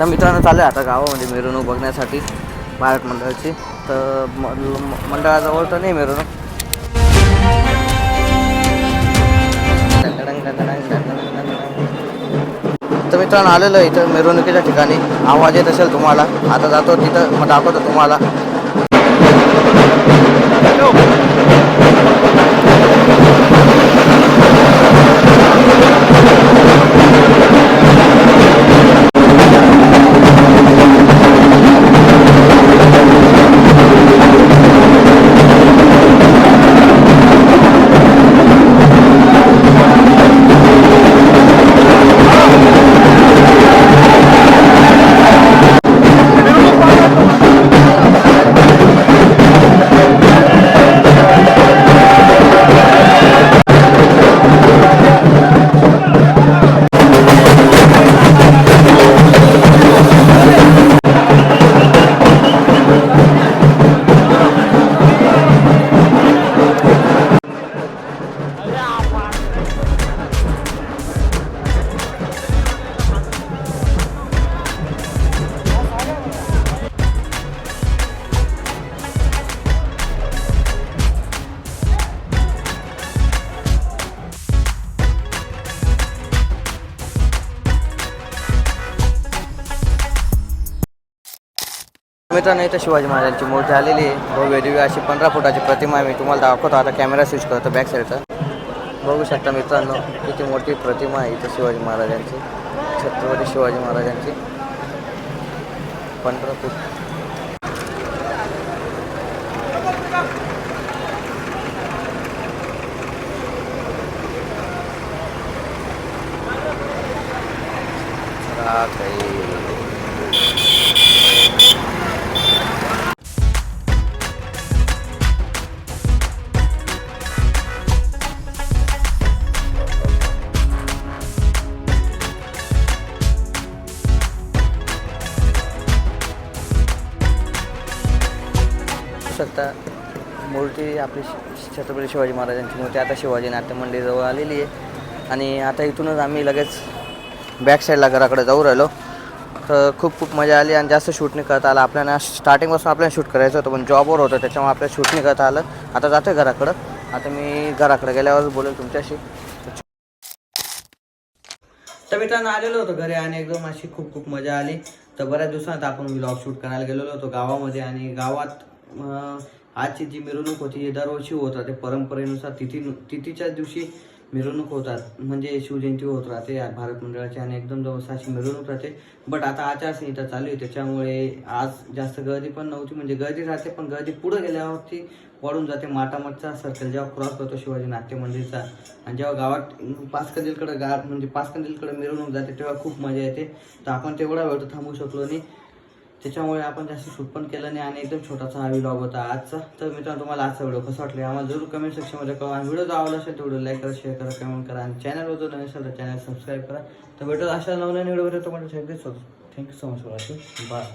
तर मित्रांनो चालू आहे आता गावामध्ये मिरवणूक बघण्यासाठी भारत मंडळाची. तर म- मंडळाजवळ तर नाही मिरवणूक. तर मित्रांनो आलेलो इथं मिरवणुकीच्या ठिकाणी. आवाज येत असेल तुम्हाला. आता जातो तिथं मग दाखवतो तुम्हाला. मित्रांनो इथं शिवाजी महाराजांची मूर्ती आलेली आहे. भव्य दिव्य अशी पंधरा फुटाची प्रतिमा आहे. मी तुम्हाला दाखवतो. आता कॅमेरा स्विच करतो बॅक साईडचा बघू शकता मित्रांनो किती मोठी प्रतिमा आहे इथं शिवाजी महाराजांची. छत्रपती शिवाजी महाराजांची. पंधरा फूट. हा काही शकता. मूर्ती आपली छत्रपती शिवाजी महाराजांची मूर्ती आता शिवाजी नाट्य मंदिराजवळ आलेली आहे. आणि आता इथूनच आम्ही लगेच बॅक साईडला घराकडे जाऊ राहिलो. तर खूप खूप मजा आली आणि जास्त शूट नाही करता आलं. आपल्याला स्टार्टिंगपासून आपल्याला शूट करायचं होतं पण जॉबवर होतं त्याच्यामुळे आपल्याला शूट नाही करता आलं. आता जातो आहे घराकडं. आता मी घराकडे गेल्यावर बोलेल तुमच्याशी. तर मित्रांनो आलेलो होतो घरी आणि एकदम अशी खूप खूप मजा आली. तर बऱ्याच दिवसात आपण व्लॉग शूट करायला गेलेलो होतो गावामध्ये आणि गावात आजची जी मिरवणूक होती ही दरवर्षी होत राहते परंपरेनुसार तिथी तिथीच्याच दिवशी मिरवणूक होतात म्हणजे शिवजयंती होत राहते या भारत मंडळाची आणि एकदम जवळ अशी मिरवणूक राहते. बट आता आचारसंहिता चालू आहे त्याच्यामुळे आज जास्त गर्दी पण नव्हती. म्हणजे गर्दी राहते पण गर्दी पुढे गेल्यावरती वाढून जाते. माटामठचा सर्कल जेव्हा क्रॉस करतो शिवाजी नाट्य मंदिरचा आणि जेव्हा गावात पाचकंदीलकडे गा म्हणजे पाचकंदीलकडे मिरवणूक जाते तेव्हा खूप मजा येते. तर आपण तेवढा वेळ तर थांबू शकलो नाही. त्याच्यामुळे आपण जास्त शूट पण केलं नाही आणि एकदम छोटासा हा व्हिलॉग होता आजचा. तर मित्रांनो तुम्हाला आजचा व्हिडिओ कसा वाटला आम्हाला जरूर कमेंट सेक्शनमध्ये कळवा. आणि व्हिडिओ आवडला असेल तर व्हिडिओ लाईक करा शेअर करा कमेंट करा आणि चॅनलवर जर नवीन असेल तर चॅनल सबस्क्राईब करा. तर भेटत अशा नवनवीन व्हिडिओ तुम्हाला thank you so thank you so much for watching bye